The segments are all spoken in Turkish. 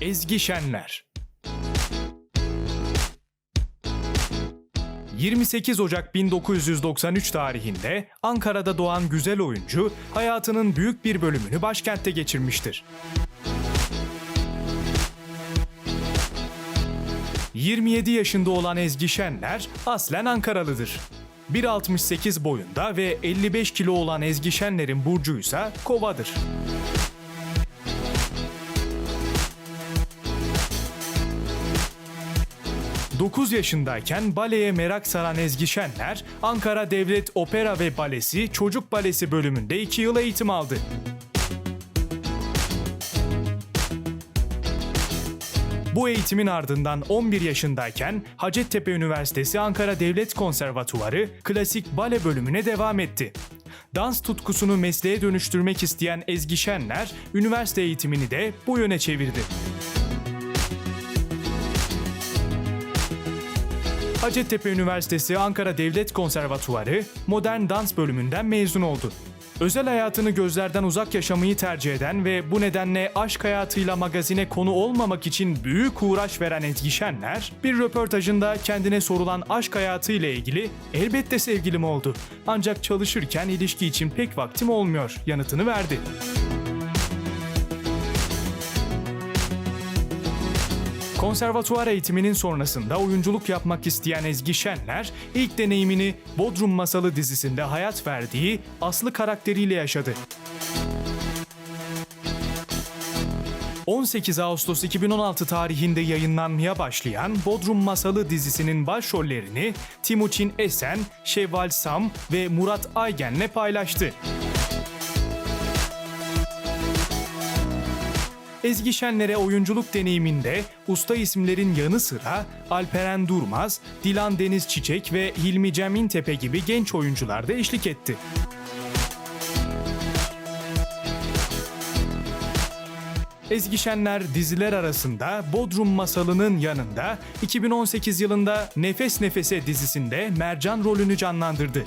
Ezgi Şenler 28 Ocak 1993 tarihinde Ankara'da doğan güzel oyuncu hayatının büyük bir bölümünü başkentte geçirmiştir. 27 yaşında olan Ezgi Şenler aslen Ankaralıdır. 1.68 boyunda ve 55 kilo olan Ezgi Şenler'in burcuysa kovadır. 9 yaşındayken baleye merak saran Ezgi Şenler, Ankara Devlet Opera ve Balesi Çocuk Balesi bölümünde 2 yıl eğitim aldı. Bu eğitimin ardından 11 yaşındayken Hacettepe Üniversitesi Ankara Devlet Konservatuvarı Klasik Bale bölümüne devam etti. Dans tutkusunu mesleğe dönüştürmek isteyen Ezgi Şenler, üniversite eğitimini de bu yöne çevirdi. Hacettepe Üniversitesi Ankara Devlet Konservatuvarı Modern Dans bölümünden mezun oldu. Özel hayatını gözlerden uzak yaşamayı tercih eden ve bu nedenle aşk hayatıyla magazine konu olmamak için büyük uğraş veren Ezgi Şenler, bir röportajında kendine sorulan aşk hayatı ile ilgili elbette sevgilim oldu. Ancak çalışırken ilişki için pek vaktim olmuyor yanıtını verdi. Konservatuvar eğitiminin sonrasında oyunculuk yapmak isteyen Ezgi Şenler, ilk deneyimini Bodrum Masalı dizisinde hayat verdiği Aslı karakteriyle yaşadı. 18 Ağustos 2016 tarihinde yayınlanmaya başlayan Bodrum Masalı dizisinin başrollerini Timuçin Esen, Şevval Sam ve Murat Aygen'le paylaştı. Ezgi Şenler'e oyunculuk deneyiminde usta isimlerin yanı sıra Alperen Durmaz, Dilan Deniz Çiçek ve Hilmi Cem İntepe gibi genç oyuncular da eşlik etti. Ezgi Şenler diziler arasında Bodrum Masalı'nın yanında 2018 yılında Nefes Nefese dizisinde Mercan rolünü canlandırdı.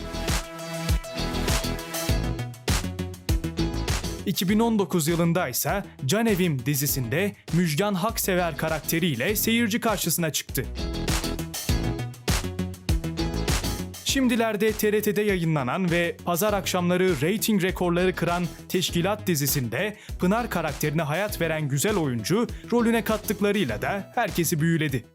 2019 yılında ise Can Evim dizisinde Müjgan Haksever karakteriyle seyirci karşısına çıktı. Şimdilerde TRT'de yayınlanan ve pazar akşamları reyting rekorları kıran Teşkilat dizisinde Pınar karakterine hayat veren güzel oyuncu rolüne kattıklarıyla da herkesi büyüledi.